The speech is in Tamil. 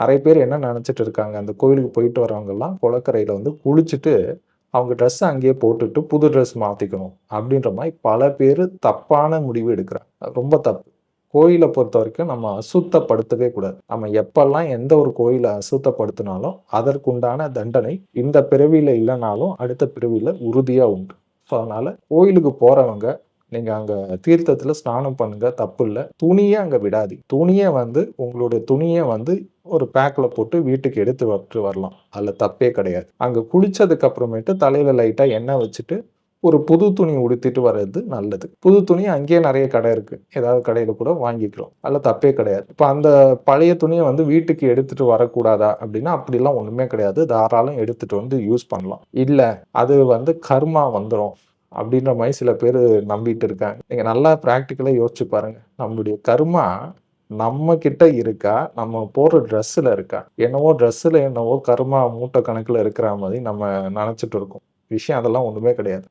நிறைய பேர் என்ன நினச்சிட்டு இருக்காங்க? அந்த கோயிலுக்கு போயிட்டு வரவங்கெல்லாம் குளக்கரையில் வந்து குளிச்சுட்டு அவங்க ட்ரெஸ்ஸை அங்கேயே போட்டுட்டு புது ட்ரெஸ் மாற்றிக்கணும் அப்படின்ற மாதிரி பல பேர் தப்பான முடிவு எடுக்கிறாங்க. ரொம்ப தப்பு. கோயிலை பொறுத்த வரைக்கும் நம்ம அசுத்தப்படுத்தவே கூடாது. நம்ம எப்பெல்லாம் எந்த ஒரு கோயிலை அசுத்தப்படுத்தினாலும் அதற்குண்டான தண்டனை இந்த பிறவியில் இல்லைனாலும் அடுத்த பிறவியில் உறுதியாக உண்டு. ஸோ அதனால் கோயிலுக்கு போகிறவங்க நீங்கள் அங்கே தீர்த்தத்தில் ஸ்நானம் பண்ணுங்க தப்பு இல்லை. துணியை அங்கே விடாதி துணியை வந்து உங்களுடைய துணியை வந்து ஒரு பேக்கில் போட்டு வீட்டுக்கு எடுத்து விட்டு வரலாம். அதில் தப்பே கிடையாது. அங்கே குளித்ததுக்கு அப்புறமேட்டு தலையில் லைட்டாக எண்ணெய் வச்சுட்டு ஒரு புது துணி உடுத்திட்டு வர்றது நல்லது. புது துணி அங்கேயே நிறைய கடை இருக்குது ஏதாவது கடையில் கூட வாங்கிக்கிறோம். அதில் தப்பே கிடையாது. இப்போ அந்த பழைய துணியை வந்து வீட்டுக்கு எடுத்துகிட்டு வரக்கூடாதா அப்படின்னா அப்படிலாம் ஒன்றுமே கிடையாது. தாராளம் எடுத்துகிட்டு வந்து யூஸ் பண்ணலாம். இல்லை அது வந்து கர்மா வந்துடும் அப்படின்ற மாதிரி சில பேர் நம்பிட்டு இருக்காங்க. நீங்கள் நல்லா ப்ராக்டிக்கலாக யோசிச்சு பாருங்கள் நம்மளுடைய கர்மா நம்ம கிட்ட இருக்கா? நம்ம போடுற ட்ரெஸ்ஸில் இருக்கா? என்னவோ ட்ரெஸ்ஸில் என்னவோ கருமா மூட்டை கணக்கில் இருக்கிற மாதிரி நம்ம நினச்சிட்டு இருக்கோம். விஷயம் அதெல்லாம் ஒன்றுமே கிடையாது.